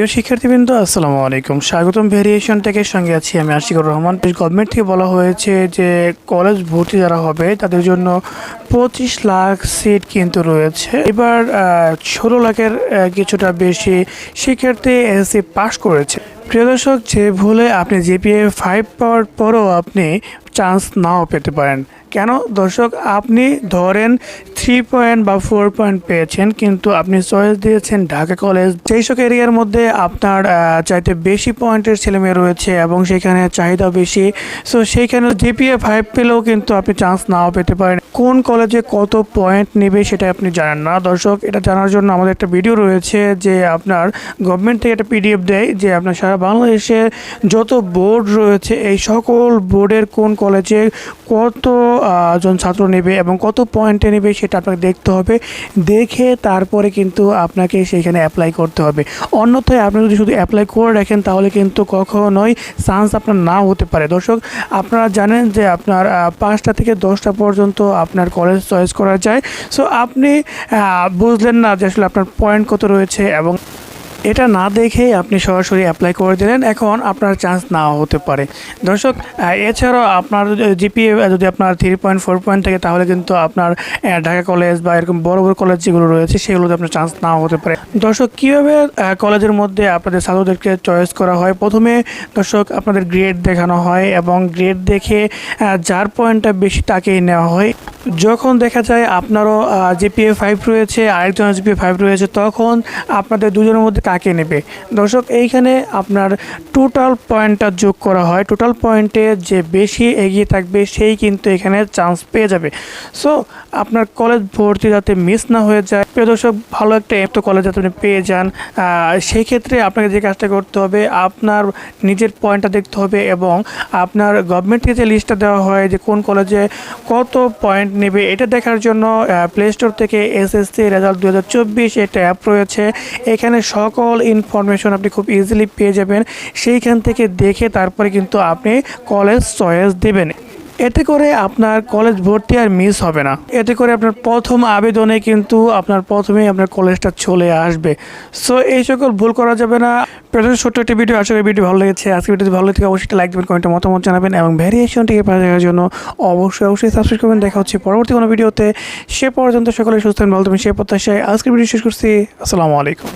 প্রিয় শিক্ষার্থীবৃন্দ, আসসালামু আলাইকুম। স্বাগতম ভেরিয়েশন টেকের সঙ্গে আছি আমি আশিকুর রহমান। গভর্নমেন্ট থেকে বলা হয়েছে যে কলেজ ভর্তি যারা হবে, তাদের জন্য পঁচিশ লাখ সিট কিন্তু রয়েছে। এবার ষোলো লাখের কিছুটা বেশি শিক্ষার্থী এসএসসি পাশ করেছে। প্রিয় দর্শক, যে ভুলে আপনি জিপিএ ফাইভ পাওয়ার পরও আপনি চান্স নাও পেতে পারেন। কেন? দর্শক, আপনি ধরেন থ্রি পয়েন্ট বা ফোর পয়েন্ট পেয়েছেন, কিন্তু আপনি চয়েস দিয়েছেন ঢাকা কলেজ যেই সব এরিয়ার মধ্যে আপনার চাইতে বেশি পয়েন্টের ছেলেমেয়ে রয়েছে এবং সেখানে চাহিদা বেশি। সো সেইখানে জিপিএ ফাইভ পেলেও কিন্তু আপনি চান্স নাও পেতে পারেন। কোন কলেজে কত পয়েন্ট নেবে সেটা আপনি জানেন না। দর্শক, এটা জানার জন্য আমাদের একটা ভিডিও রয়েছে যে আপনার গভর্নমেন্ট থেকে একটা পিডিএফ দেয় যে আপনার সারা বাংলাদেশে যত বোর্ড রয়েছে, এই সকল বোর্ডের কোন কলেজে কত জন ছাত্র নেবে এবং কত পয়েন্টে নেবে সেটা আপনাকে দেখতে হবে। দেখে তারপরে কিন্তু আপনাকে সেখানে অ্যাপ্লাই করতে হবে। অন্যথায় আপনি যদি শুধু অ্যাপ্লাই করে রাখেন, তাহলে কিন্তু কখনোই চান্স আপনার না হতে পারে। দর্শক, আপনারা জানেন যে আপনার পাঁচটা থেকে দশটা পর্যন্ত আপনার কলেজ চয়েস করা যায়। সো আপনি বুঝলেন না যে আসলে আপনার পয়েন্ট কত রয়েছে এবং এটা না দেখেই আপনি সরাসরি অ্যাপ্লাই করে দিলেন। এখন আপনার চান্স নাও হতে পারে। দর্শক এছাড়াও আপনার জিপিএ যদি আপনার থ্রি পয়েন্ট ফোর পয়েন্ট থাকে, তাহলে কিন্তু আপনার ঢাকা কলেজ বা এরকম বড় বড় কলেজ যেগুলো রয়েছে সেগুলোতে আপনার চান্স নাও হতে পারে। দর্শক, কীভাবে কলেজের মধ্যে আপনাদের ছাত্রদেরকে চয়েস করা হয়? প্রথমে, দর্শক, আপনাদের গ্রেড দেখানো হয় এবং গ্রেড দেখে যার পয়েন্টটা বেশি তাকেই নেওয়া হয়। যখন দেখা যায় আপনারও জিপিএ ফাইভ রয়েছে আরেকজনের জিপিএ ফাইভ রয়েছে, তখন আপনাদের দুজনের মধ্যে কাকে নেবে? দর্শক, এইখানে আপনার টোটাল পয়েন্টটা যোগ করা হয়। টোটাল পয়েন্টে যে বেশি এগিয়ে থাকবে, সেই কিন্তু এখানে চান্স পেয়ে যাবে। সো আপনার কলেজ ভর্তি যাতে মিস না হয়ে যায় প্রিয় দর্শক, ভালো একটা এপ তো কলেজ আপনি পেয়ে যান। সেই ক্ষেত্রে আপনাকে যে কাজটা করতে হবে, আপনার নিজের পয়েন্টটা দেখতে হবে এবং আপনার গভর্নমেন্ট থেকে যে লিস্টটা দেওয়া হয় যে কোন কলেজে কত পয়েন্ট নেবে, এটা দেখার জন্য প্লে স্টোর থেকে এসএসসি রেজাল্ট দু হাজার চব্বিশ একটা অ্যাপ রয়েছে। এখানে সকল ইনফরমেশন আপনি খুব ইজিলি পেয়ে যাবেন। সেইখান থেকে দেখে তারপরে কিন্তু আপনি কলেজ চয়েস দেবেন। এতে করে আপনার কলেজ ভর্তি আর মিস হবে না। এতে করে আপনার প্রথম আবেদনে কিন্তু আপনার প্রথমেই আপনার কলেজটা চলে আসবে। সো এই সকল ভুল করা যাবে না। প্রথমে ছোট্ট একটি ভিডিও করি ভিডিও ভালো লেগেছে। আজকে ভিডিও ভালো লেগে অবশ্যই লাইক দেবেন কমেন্টে মতামত জানাবেন এবং ভ্যারিয়েশনটিকে পাওয়া দেখার জন্য অবশ্যই অবশ্যই সাবস্ক্রাইব করবেন। দেখা হচ্ছে পরবর্তী কোনো ভিডিওতে সে পর্যন্ত সকলে সুস্থ ভালো থাকবেন, সে প্রত্যাশায় আজকের ভিডিও শেষ করছি। আসসালামু আলাইকুম।